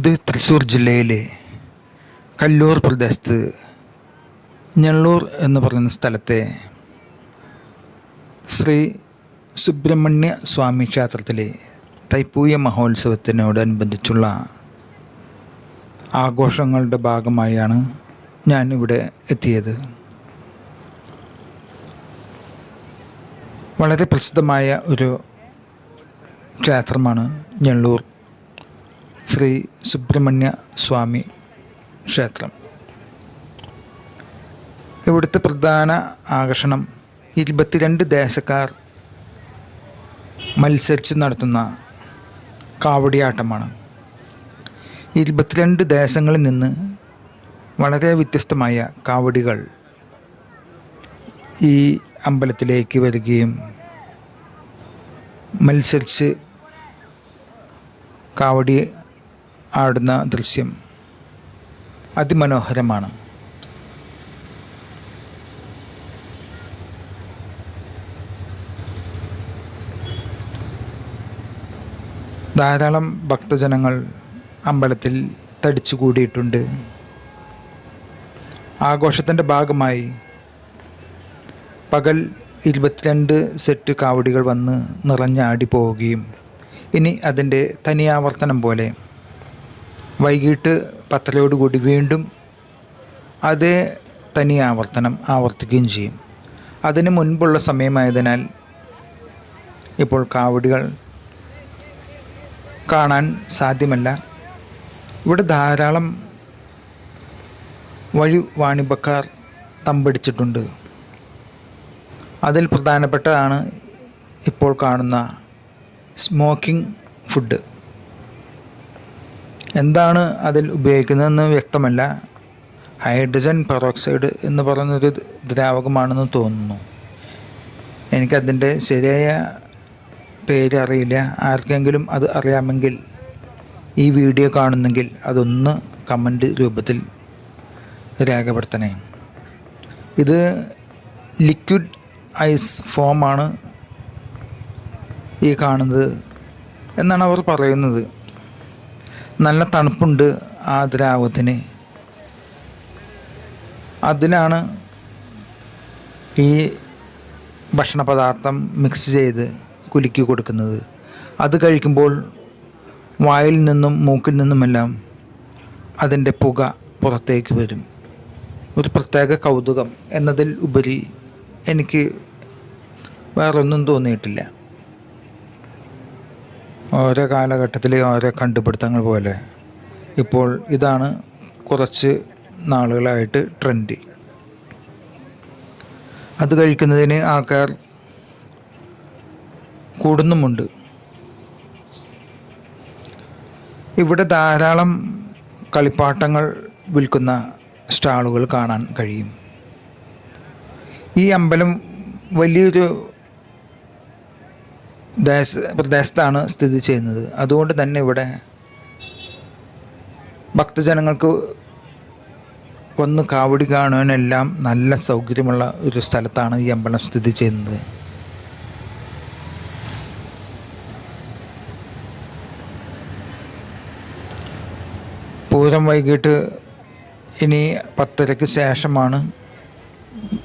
ഇത് തൃശ്ശൂർ ജില്ലയിലെ കല്ലൂർ പ്രദേശത്ത് ഞള്ളൂർ എന്ന് പറയുന്ന സ്ഥലത്തെ ശ്രീ സുബ്രഹ്മണ്യ സ്വാമി ക്ഷേത്രത്തിലെ തൈപ്പൂയ മഹോത്സവത്തിനോടനുബന്ധിച്ചുള്ള ആഘോഷങ്ങളുടെ ഭാഗമായാണ് ഞാൻ ഇവിടെ എത്തിയത്. വളരെ പ്രസിദ്ധമായ ഒരു ക്ഷേത്രമാണ് ഞെള്ളൂർ. ശ്രീ സുബ്രഹ്മണ്യ സ്വാമി ക്ഷേത്രം. ഇവിടുത്തെ പ്രധാന ആകർഷണം ഇരുപത്തിരണ്ട് ദേശക്കാർ മത്സരിച്ച് നടത്തുന്ന കാവടിയാട്ടമാണ്. ഇരുപത്തിരണ്ട് ദേശങ്ങളിൽ നിന്ന് വളരെ വ്യത്യസ്തമായ കാവടികൾ ഈ അമ്പലത്തിലേക്ക് വരികയും മത്സരിച്ച് കാവടി ആടുന്ന ദൃശ്യം അതിമനോഹരമാണ്. ധാരാളം ഭക്തജനങ്ങൾ അമ്പലത്തിൽ തടിച്ചു കൂടിയിട്ടുണ്ട്. ആഘോഷത്തിന്റെ ഭാഗമായി പകൽ ഇരുപത്തിരണ്ട് സെറ്റ് കാവടികൾ വന്ന് നിറഞ്ഞാടി പോവുകയും ഇനി അതിന്റെ തനിയാവർത്തനം പോലെ വൈകിട്ട് പത്തരയോടുകൂടി വീണ്ടും അതേ തനി ആവർത്തനം ആവർത്തിക്കുകയും ചെയ്യും. അതിന് മുൻപുള്ള സമയമായതിനാൽ ഇപ്പോൾ കാവടികൾ കാണാൻ സാധ്യമല്ല. ഇവിടെ ധാരാളം വഴി വാണിഭക്കാർ തമ്പടിച്ചിട്ടുണ്ട്. അതിൽ പ്രധാനപ്പെട്ടതാണ് ഇപ്പോൾ കാണുന്ന സ്മോക്കിംഗ് ഫുഡ്. എന്താണ് അതിൽ ഉപയോഗിക്കുന്നതെന്ന് വ്യക്തമല്ല. ഹൈഡ്രജൻ പെറോക്സൈഡ് എന്ന് പറയുന്നൊരു ദ്രാവകമാണെന്ന് തോന്നുന്നു. എനിക്കതിന്റെ ശരിയായ പേര് അറിയില്ല. ആർക്കെങ്കിലും അത് അറിയാമെങ്കിൽ ഈ വീഡിയോ കാണുന്നെങ്കിൽ അതൊന്ന് കമന്റ് രൂപത്തിൽ രേഖപ്പെടുത്തണേ. ഇത് ലിക്വിഡ് ഐസ് ഫോമാണ് ഈ കാണുന്നത് എന്നാണ് അവർ പറയുന്നത്. നല്ല തണുപ്പുണ്ട് ആ ദ്രാവകത്തിന്. അതിലാണ് ഈ ഭക്ഷണ പദാർത്ഥം മിക്സ് ചെയ്ത് കുലുക്കി കൊടുക്കുന്നത്. അത് കഴിക്കുമ്പോൾ വായിൽ നിന്നും മൂക്കിൽ നിന്നുമെല്ലാം അതിന്റെ പുക പുറത്തേക്ക് വരും. ഒരു പ്രത്യേക കൗതുകം എന്നതിൽ ഉപരി എനിക്ക് വേറൊന്നും തോന്നിയിട്ടില്ല. ഓരോ കാലഘട്ടത്തിലെ ഓരോ കണ്ടുപിടുത്തങ്ങൾ പോലെ ഇപ്പോൾ ഇതാണ് കുറച്ച് നാളുകളായിട്ട് ട്രെൻഡ്. അത് കഴിക്കുന്നതിന് ആൾക്കാർ കൂടുന്നുമുണ്ട്. ഇവിടെ ധാരാളം കളിപ്പാട്ടങ്ങൾ വിൽക്കുന്ന സ്റ്റാളുകൾ കാണാൻ കഴിയും. ഈ അമ്പലം വലിയൊരു ദേശ പ്രദേശത്താണ് സ്ഥിതി ചെയ്യുന്നത്. അതുകൊണ്ട് തന്നെ ഇവിടെ ഭക്തജനങ്ങൾക്ക് വന്ന് കാവടി കാണുവാനെല്ലാം നല്ല സൗകര്യമുള്ള ഒരു സ്ഥലത്താണ് ഈ അമ്പലം സ്ഥിതി ചെയ്യുന്നത്. പൂരം വൈകിട്ട് ഇനി പത്തരയ്ക്ക് ശേഷമാണ്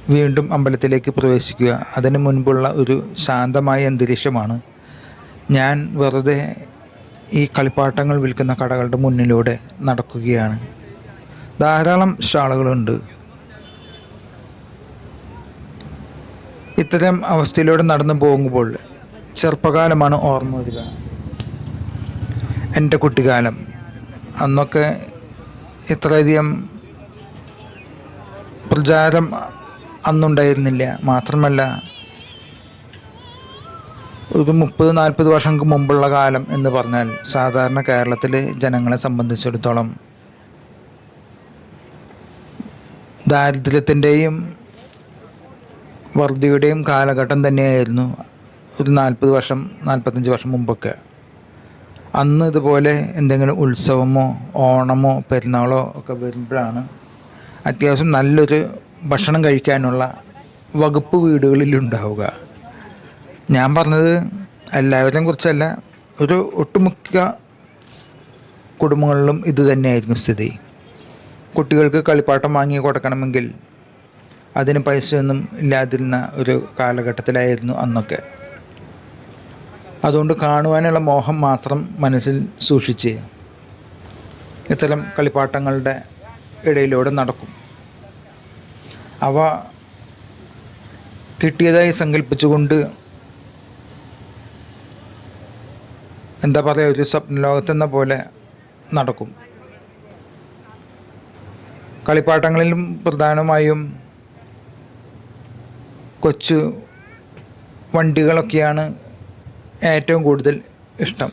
വീണ്ടും അമ്പലത്തിലേക്ക് പ്രവേശിക്കുക. അതിന് മുൻപുള്ള ഒരു ശാന്തമായ അന്തരീക്ഷമാണ്. ഞാൻ വെറുതെ ഈ കളിപ്പാട്ടങ്ങൾ വിൽക്കുന്ന കടകളുടെ മുന്നിലൂടെ നടക്കുകയാണ്. ധാരാളം ഷാളുകളുണ്ട്. ഇത്തരം അവസ്ഥയിലൂടെ നടന്നു പോകുമ്പോൾ ചെറുപ്പകാലമാണ് ഓർമ്മ വരിക. എന്റെ കുട്ടിക്കാലം. അന്നൊക്കെ ഇത്രയധികം പ്രചാരം അന്നുണ്ടായിരുന്നില്ല. മാത്രമല്ല ഒരു മുപ്പത് നാൽപ്പത് വർഷങ്ങൾക്ക് മുമ്പുള്ള കാലം എന്ന് പറഞ്ഞാൽ സാധാരണ കേരളത്തിലെ ജനങ്ങളെ സംബന്ധിച്ചിടത്തോളം ദാരിദ്ര്യത്തിന്റെയും വർദ്ധിയുടെയും കാലഘട്ടം തന്നെയായിരുന്നു ഒരു നാൽപ്പത് വർഷം നാൽപ്പത്തഞ്ച് വർഷം മുമ്പൊക്കെ. അന്ന് ഇതുപോലെ എന്തെങ്കിലും ഉത്സവമോ ഓണമോ പെരുന്നാളോ ഒക്കെ വരുമ്പോഴാണ് അത്യാവശ്യം നല്ലൊരു ഭക്ഷണം കഴിക്കാനുള്ള വകുപ്പ് വീടുകളിലുണ്ടാവുക. ഞാൻ പറഞ്ഞത് എല്ലാവരെയും കുറിച്ചല്ല ഒരു ഒട്ടുമുക്ക കുടുംബങ്ങളിലും ഇത് സ്ഥിതി. കുട്ടികൾക്ക് കളിപ്പാട്ടം വാങ്ങി കൊടുക്കണമെങ്കിൽ അതിന് പൈസയൊന്നും ഇല്ലാതിരുന്ന ഒരു കാലഘട്ടത്തിലായിരുന്നു അന്നൊക്കെ. അതുകൊണ്ട് കാണുവാനുള്ള മോഹം മാത്രം മനസ്സിൽ സൂക്ഷിച്ച് ഇത്തരം കളിപ്പാട്ടങ്ങളുടെ ഇടയിലൂടെ നടക്കും. അവ കിട്ടിയതായി സങ്കല്പിച്ചുകൊണ്ട് എന്താ പറയുക ഒരു സ്വപ്നലോകത്തെന്ന പോലെ നടക്കും. കളിപ്പാട്ടങ്ങളിലും പ്രധാനമായും കൊച്ചു വണ്ടികളൊക്കെയാണ് ഏറ്റവും കൂടുതൽ ഇഷ്ടം.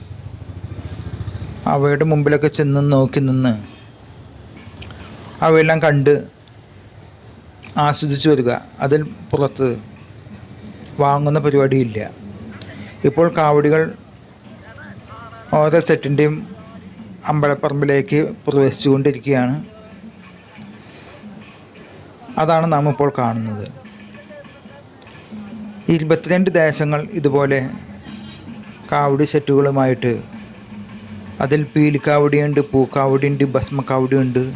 അവയുടെ മുമ്പിലൊക്കെ ചെന്ന് നോക്കി നിന്ന് അവയെല്ലാം കണ്ട് ആസ്വദിച്ചു വരിക. അതിൽ പുറത്ത് വാങ്ങുന്ന പരിപാടിയില്ല. ഇപ്പോൾ കാവടികൾ ഓരോ സെറ്റിന്റെയും അമ്പലപ്പറമ്പിലേക്ക് പ്രവേശിച്ചുകൊണ്ടിരിക്കുകയാണ്. അതാണ് നാം ഇപ്പോൾ കാണുന്നത്. ഇരുപത്തിരണ്ട് ദേശങ്ങൾ ഇതുപോലെ കാവടി സെറ്റുകളുമായിട്ട് അതിൽ പീലിക്കാവടിയുണ്ട് പൂക്കാവടിയുണ്ട് ഭസ്മക്കാവടിയുണ്ട്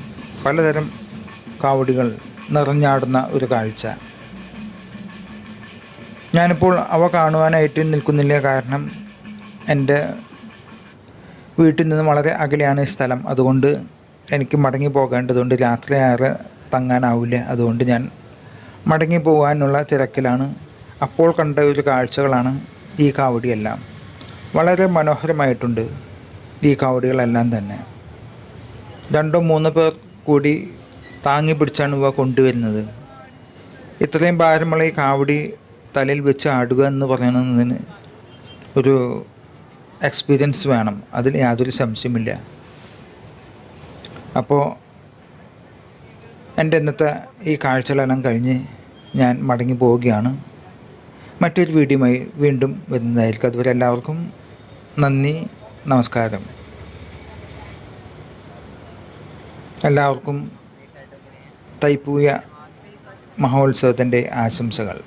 പലതരം കാവടികൾ നിറഞ്ഞാടുന്ന ഒരു കാഴ്ച. ഞാനിപ്പോൾ അവ കാണുവാനായിട്ട് നിൽക്കുന്നില്ല കാരണം എന്റെ വീട്ടിൽ നിന്ന് വളരെ അകലെയാണ് ഈ സ്ഥലം. അതുകൊണ്ട് എനിക്ക് മടങ്ങി പോകേണ്ടതുകൊണ്ട് രാത്രി ആറ് തങ്ങാനാവില്ല. അതുകൊണ്ട് ഞാൻ മടങ്ങി പോകാനുള്ള തിരക്കിലാണ്. അപ്പോൾ കണ്ട ഒരു കാഴ്ചകളാണ് ഈ കാവടിയെല്ലാം. വളരെ മനോഹരമായിട്ടുണ്ട് ഈ കാവടികളെല്ലാം തന്നെ. രണ്ടോ മൂന്നോ പേർ കൂടി താങ്ങി പിടിച്ചാണ് ഇവ കൊണ്ടുവരുന്നത്. ഇത്രയും ഭാരമുള്ള ഈ കാവടി തലയിൽ വെച്ച് ആടുക എന്ന് പറയുന്നതിന് ഒരു എക്സ്പീരിയൻസ് വേണം. അതിൽ യാതൊരു സംശയമില്ല അപ്പോൾ എന്റെ ഇന്നത്തെ ഈ കാഴ്ചകളെല്ലാം കഴിഞ്ഞ് ഞാൻ മടങ്ങി പോവുകയാണ്. മറ്റൊരു വീഡിയോയുമായി വീണ്ടും വരുന്നതായിരിക്കും. അതുവരെ എല്ലാവർക്കും നന്ദി നമസ്കാരം. എല്ലാവർക്കും തൈപ്പൂയ മഹോത്സവത്തിന്റെ ആശംസകൾ.